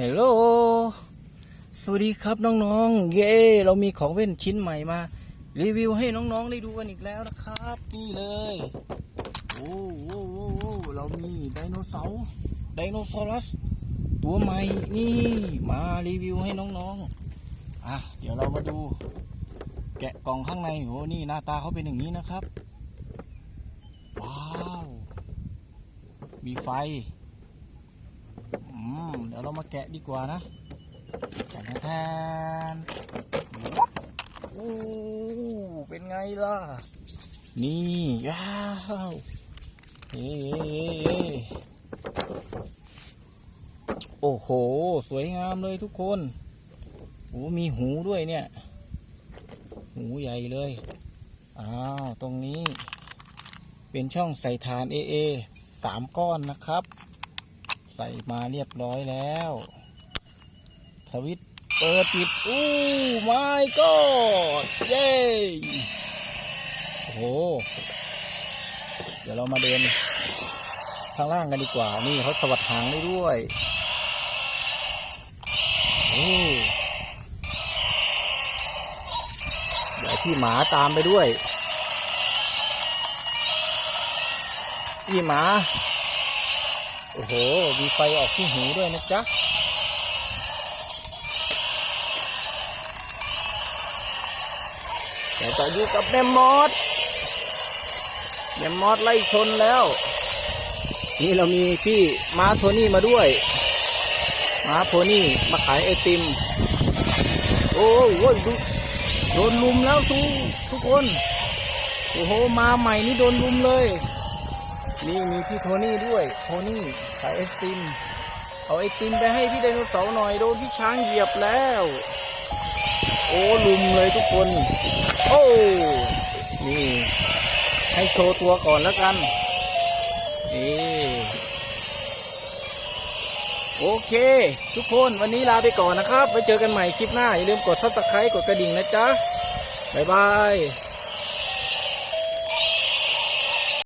ฮลโหล สวัสดีครับน้องๆ เย้เรามีของเล่นชิ้นใหม่มา รีวิวให้น้องๆได้ดูกันอีกแล้วนะครับ นี่เลย โอ้โหเรามีไดโนเสาร์ไดโนเสารัส ตัวใหม่นี่มารีวิวให้น้องๆ อะเดี๋ยวเรามาดู แกะกล่องข้างในโอ้นี่หน้าตาเขาเป็นอย่างนี้นะครับ ว้าว มีไฟ ดี๋ยวเรามาแกะดีกว่านะแทนแทนโอ้เป็นไงล่ะ นี่ว้าวเฮ้โอ้โห สวยงามเลยทุกคนโอ้มีหูด้วยเนี่ย หูใหญ่เลย อ้าว ตรงนี้ เป็นช่องใส่ฐาน AA สามก้อนนะครับ ใส่มาเรียบร้อยแล้ว สวิตเปิดปิด อู้ไม่ก็เย้โอ้โห เดี๋ยวเรามาเดินข้างล่างกันดีกว่า นี่เขาสวัสดหางได้ด้วยโอ้เดี๋ยวพี่หมาตามไปด้วยพี่หมา โอ้โห มีไฟออกที่หูด้วยนะจ๊ะ แต่จะอยู่กับแมมมอสแมมมอสไล่ชนแล้ว นี่เรามีพี่ม้าโทนี่มาด้วย ม้าโทนี่มาขายไอติม โอ้โหดูโดนลุมแล้วสูทุกคน โอ้โห มาใหม่นี่โดนลุมเลย นี่มีพี่โทนี่ด้วยโทนี่ขายไอติมเอาไอติมไปให้พี่ไดโนเสาร์หน่อยโดนพี่ช้างเหยียบแล้ว โอ้ลุมเลยทุกคน โอ้นี่ให้โชว์ตัวก่อนแล้วกันนี่โอเค ทุกคนวันนี้ลาไปก่อนนะครับ ไว้เจอกันใหม่คลิปหน้า อย่าลืมกดซับสไครต์กดกระดิ่งนะจ๊ะ บ๊ายบาย